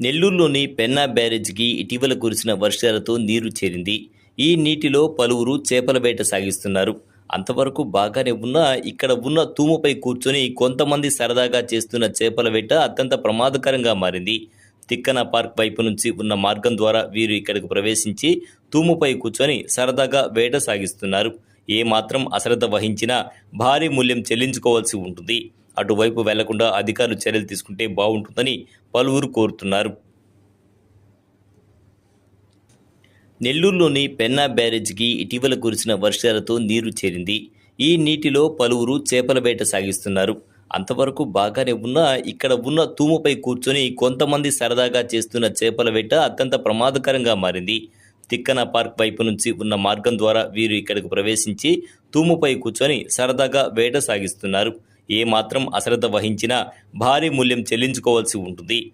నెల్లూరులోని పెన్నా బ్యారేజ్కి ఇటీవల కురిసిన వర్షాలతో నీరు చేరింది. ఈ నీటిలో పలువురు చేపల వేట సాగిస్తున్నారు. అంతవరకు బాగానే ఉన్నా ఇక్కడ ఉన్న తూముపై కూర్చొని కొంతమంది సరదాగా చేస్తున్న చేపల వేట అత్యంత ప్రమాదకరంగా మారింది. తిక్కన పార్క్ వైపు నుంచి ఉన్న మార్గం ద్వారా వీరు ఇక్కడికి ప్రవేశించి తూముపై కూర్చొని సరదాగా వేట సాగిస్తున్నారు. ఏ మాత్రం అశ్రద్ధ వహించినా భారీ మూల్యం చెల్లించుకోవాల్సి ఉంటుంది. అటువైపు వెళ్ళకుండా అధికారులు చర్యలు తీసుకుంటే బాగుంటుందని పలువురు కోరుతున్నారు. నెల్లూరులోని పెన్నా బ్యారేజ్కి ఇటీవల కురిసిన వర్షాలతో నీరు చేరింది. ఈ నీటిలో పలువురు చేపల వేట సాగిస్తున్నారు. అంతవరకు బాగానే ఉన్నా ఇక్కడ ఉన్న తూముపై కూర్చొని కొంతమంది సరదాగా చేస్తున్న చేపల వేట అత్యంత ప్రమాదకరంగా మారింది. తిక్కన పార్క్ వైపు నుంచి ఉన్న మార్గం ద్వారా వీరు ఇక్కడికి ప్రవేశించి తూముపై కూర్చొని సరదాగా వేట సాగిస్తున్నారు. ఏ మాత్రం అశ్రద్ధ వహించినా భారీ మూల్యం చెల్లించుకోవాల్సి ఉంటుంది.